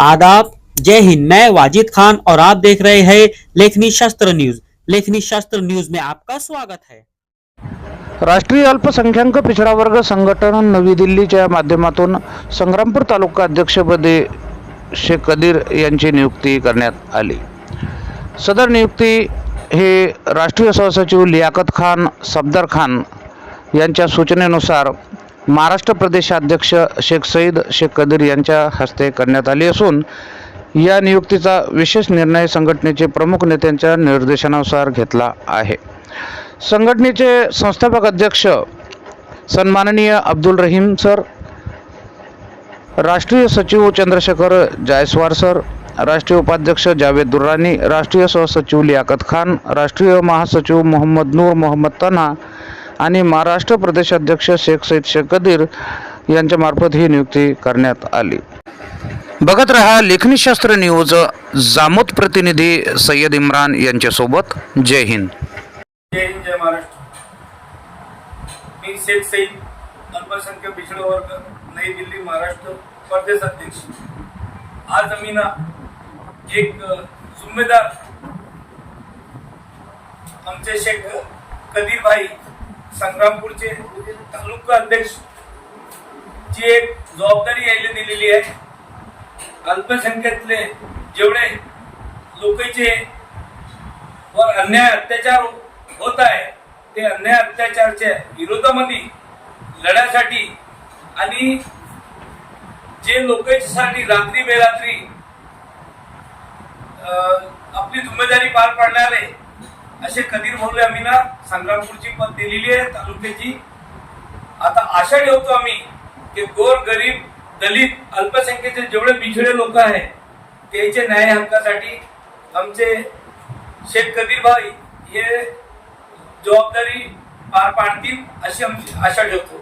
आदाब। जय हिंद, मैं वाजिद खान और आप देख रहे हैं लेखनी शास्त्र न्यूज़। लेखनी शास्त्र न्यूज़ में आपका स्वागत है। राष्ट्रीय अल्पसंख्याक पिछडा वर्ग संघटन नवी दिल्लीच्या माध्यमातून संग्रामपूर तालुका अध्यक्षपदी शेख कदीर यांची नियुक्ती करण्यात सदर नियुक्ती हे राष्ट्रीय सहसचिव लियाकत खान, सफदर खान सूचनेनुसार महाराष्ट्र प्रदेशाध्यक्ष शेख सईद शेख कदीर यांच्या हस्ते करण्यात आली असून या नियुक्तीचा विशेष निर्णय संघटनेचे प्रमुख नेत्यांच्या निर्देशानुसार घेतला आहे. संघटनेचे संस्थापक अध्यक्ष सन्माननीय अब्दुल रहीम सर राष्ट्रीय सचिव चंद्रशेखर जायस्वार सर राष्ट्रीय उपाध्यक्ष जावेद दुर्रानी राष्ट्रीय सहसचिव लियाकत खान राष्ट्रीय महासचिव मोहम्मद नूर मोहम्मद तना आणि महाराष्ट्र प्रदेशाध्यक्ष शेख सईद शेख कदीर यांच्यामार्फत ही नियुक्ती करण्यात आली. बघत रहा लेखनीशास्त्र न्यूज जामोद प्रतिनिधी सय्यद इम्रान यांच्यासोबत. जय हिंद. जय हिंद जय महाराष्ट्र. मी शेख सईद अल्पसंख्याक पिछड़ा वर्ग नई दिल्ली महाराष्ट्र प्रदेश अध्यक्ष. आज आम्ही ना एक अ, जिम्मेदार आमचे शेख कदीर भाई संग्रामपूरचे तालुका अध्यक्ष ची एक जबाबदारी यायला दिलेली आहे. अल्पसंख्यातले जेवढे लोकांचे वर अन्याय अत्याचार होत आहे ते अन्याय अत्याचारच्या विरोधामध्ये लढ्यासाठी आणि जे लोकांसाठी रात्री बेरात्री अं, आपली जिम्मेदारी पार पाडणारे असे कदीर भाऊले आम्ही ना संग्रामपूरची पद दिलेली आहे तालुक्याची. आता आशा ठेवतो आम्ही की गोर गरीब दलित अल्पसंख्येचे जेवढे पिछडे लोक आहेत त्याचे न्याय हक्कासाठी आमचे शेख कदीर भाई हे जबाबदारी पार पाडतील अशी आमची आशा ठेवतो.